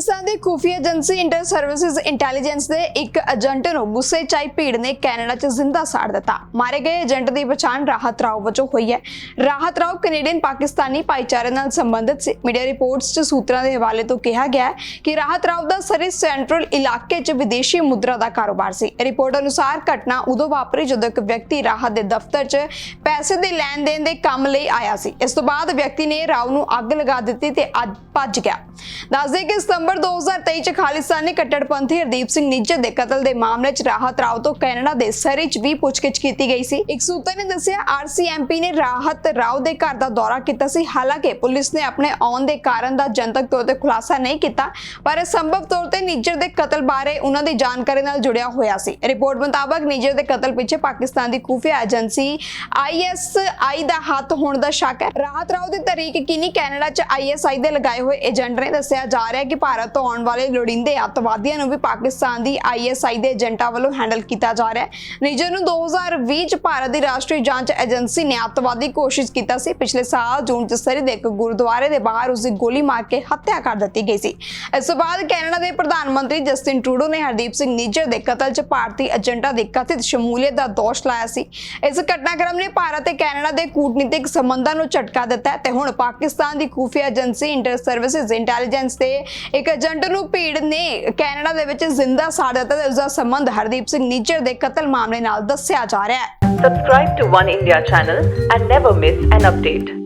ਪਾਕਿਸਤਾਨ ਦੀ ਖੂਫੀਆ agency inter services intelligence ਦੇ ਇੱਕ ਏਜੰਟ ਨੂੰ ਗੁੱਸੇ ਚਾਈ ਭੀੜ ਨੇ ਕੈਨੇਡਾ 'ਚ ਜ਼ਿੰਦਾ ਸਾੜ ਦਿੱਤਾ। ਮਾਰੇ ਗਏ ਏਜੰਟ ਦੀ ਪਛਾਣ ਰਾਹਤ ਰਾਓ ਵਜੋਂ ਹੋਈ ਹੈ। ਰਾਹਤ ਰਾਓ ਕੈਨੇਡੀਅਨ ਪਾਕਿਸਤਾਨੀ ਭਾਈਚਾਰੇ ਨਾਲ ਸੰਬੰਧਿਤ ਸੀ। ਮੀਡੀਆ ਰਿਪੋਰਟਸ 'ਚ ਸੂਤਰਾਂ ਦੇ ਹਵਾਲੇ ਤੋਂ ਕਿਹਾ ਗਿਆ ਕਿ ਰਾਹਤ ਰਾਓ ਦਾ ਸਰੀ ਸੈਂਟਰਲ ਇਲਾਕੇ 'ਚ ਵਿਦੇਸ਼ੀ ਮੁਦਰਾ ਦਾ ਕਾਰੋਬਾਰ ਸੀ। ਰਿਪੋਰਟ ਅਨੁਸਾਰ ਘਟਨਾ ਉਦੋਂ ਵਾਪਰੀ ਜਦੋਂ ਇੱਕ ਵਿਅਕਤੀ ਰਾਹਤ ਦੇ ਦਫ਼ਤਰ 'ਚ ਪੈਸੇ ਦੇ ਲੈਣ ਦੇਣ ਦੇ ਕੰਮ ਲਈ ਆਇਆ ਸੀ। ਇਸ ਤੋਂ ਬਾਅਦ ਵਿਅਕਤੀ ਨੇ ਰਾਓ ਨੂੰ ਅੱਗ ਲਗਾ ਦਿੱਤੀ ਤੇ ਅੱਜ ਭੱਜ ਗਿਆ। ਦੱਸਦੇ ਕਿ ਸਤੰਬਰ 2023 ਚ ਖਾਲਿਸਤਾਨੀ ਕੱਟੜਪੰਥੀ ਹਰਦੀਪ ਸਿੰਘ ਨਿੱਜਰ ਦੇ ਕਤਲ ਦੇ ਮਾਮਲੇ 'ਚ ਰਾਹਤ ਰਾਓ ਤੋਂ ਕੈਨੇਡਾ ਦੇ ਸਰੀ 'ਚ ਵੀ ਪੁੱਛਗਿੱਛ ਕੀਤੀ ਗਈ ਸੀ। ਇੱਕ ਸੂਤਰ ਨੇ ਦੱਸਿਆ ਆਰਸੀਐਮਪੀ ਨੇ ਰਾਹਤ ਰਾਓ ਦੇ ਘਰ ਦਾ ਦੌਰਾ ਕੀਤਾ ਸੀ। ਹਾਲਾਂਕਿ ਪੁਲਿਸ ਨੇ ਆਪਣੇ ਆਉਣ ਦੇ ਕਾਰਨ ਦਾ ਜਨਤਕ ਤੌਰ ਤੇ ਖੁਲਾਸਾ ਨਹੀਂ ਕੀਤਾ, ਪਰ ਸੰਭਵ ਤੌਰ ਤੇ ਨਿੱਜਰ ਦੇ ਕਤਲ ਬਾਰੇ ਉਹਨਾਂ ਦੀ ਜਾਣਕਾਰੀ ਨਾਲ ਜੁੜਿਆ ਹੋਇਆ ਸੀ। ਰਿਪੋਰਟ ਮੁਤਾਬਕ ਨਿੱਜਰ ਦੇ ਕਤਲ ਪਿੱਛੇ ਪਾਕਿਸਤਾਨ ਦੀ ਖੂਫੀਆ ਏਜੰਸੀ ਆਈਐਸਆਈ ਦਾ ਹੱਥ ਹੋਣ ਦਾ ਸ਼ੱਕ ਹੈ। ਰਾਹਤ ਰਾਓ ਦੀ ਤਰੀਕ ਕੀਨੀ ਕੈਨੇਡਾ 'ਚ ਆਈਐਸਆਈ ਦੇ ਲਗਾਏ ਹੋਏ ਏਜੰਟ ਨੇ ਦੱਸਿਆ ਜਾ ਰਿਹਾ ਹੈ ਕਿ ਭਾਰਤ ਤੋਂ ਆਉਣ ਵਾਲੇ ਲੋੜੀਂਦੇ ਅੱਤਵਾਦੀਆਂ ਨੂੰ ਵੀ ਪਾਕਿਸਤਾਨ ਦੀ ਆਈਐਸਆਈ ਦੇ ਏਜੰਟਾਂ ਵੱਲੋਂ ਹੈਂਡਲ ਕੀਤਾ ਜਾ ਰਿਹਾ ਹੈ। ਨਿਜਰ ਨੂੰ 2020 ਚ ਭਾਰਤ ਦੀ ਰਾਸ਼ਟਰੀ ਜਾਂਚ ਏਜੰਸੀ ਨੇ ਅੱਤਵਾਦੀ ਕੋਸ਼ਿਸ਼ ਕੀਤਾ ਸੀ। ਪਿਛਲੇ ਸਾਲ ਜੂਨ ਚ ਸਰੀ ਦੇ ਇੱਕ ਗੁਰਦੁਆਰੇ ਦੇ ਬਾਹਰ ਉਸ ਦੀ ਗੋਲੀ ਮਾਰ ਕੇ ਹੱਤਿਆ ਕਰ ਦਿੱਤੀ ਗਈ ਸੀ। ਇਸ ਤੋਂ ਬਾਅਦ ਕੈਨੇਡਾ ਦੇ ਪ੍ਰਧਾਨ ਮੰਤਰੀ ਜਸਟਿਨ ਟਰੂਡੋ ਨੇ ਹਰਦੀਪ ਸਿੰਘ ਨਿਜਰ ਦੇ ਕਤਲ ਚ ਭਾਰਤੀ ਏਜੰਟਾਂ ਦੀ ਕਥਿਤ ਸ਼ਮੂਲੀਅਤ ਦਾ ਦੋਸ਼ ਲਾਇਆ ਸੀ। ਇਸ ਘਟਨਾਕ੍ਰਮ ਨੇ ਭਾਰਤ ਤੇ ਕੈਨੇਡਾ ਦੇ ਕੂਟਨੀਤਿਕ ਸੰਬੰਧਾਂ ਨੂੰ ਝਟਕਾ ਦਿੱਤਾ ਤੇ ਹੁਣ ਪਾਕਿਸਤਾਨ ਦੀ ਖੂਫੀਆ ਏਜੰਸੀ ਇੰਟਰ ਸਰਵਿਸਿਜ਼ ਇੰਟੈਲੀਜੈਂਸ ਦੇ ਇੱਕ ਏਜੰਟ ਨੂੰ ਭੀੜ ਨੇ ਕੈਨੇਡਾ ਦੇ ਵਿੱਚ ਜ਼ਿੰਦਾ ਸਾੜ ਦਿੱਤਾ ਤੇ ਉਸ ਦਾ ਸੰਬੰਧ ਹਰਦੀਪ ਸਿੰਘ ਨਿੱਜਰ ਦੇ ਕਤਲ ਮਾਮਲੇ ਨਾਲ ਦੱਸਿਆ ਜਾ ਰਿਹਾ ਹੈ Subscribe to One India channel and never miss an update.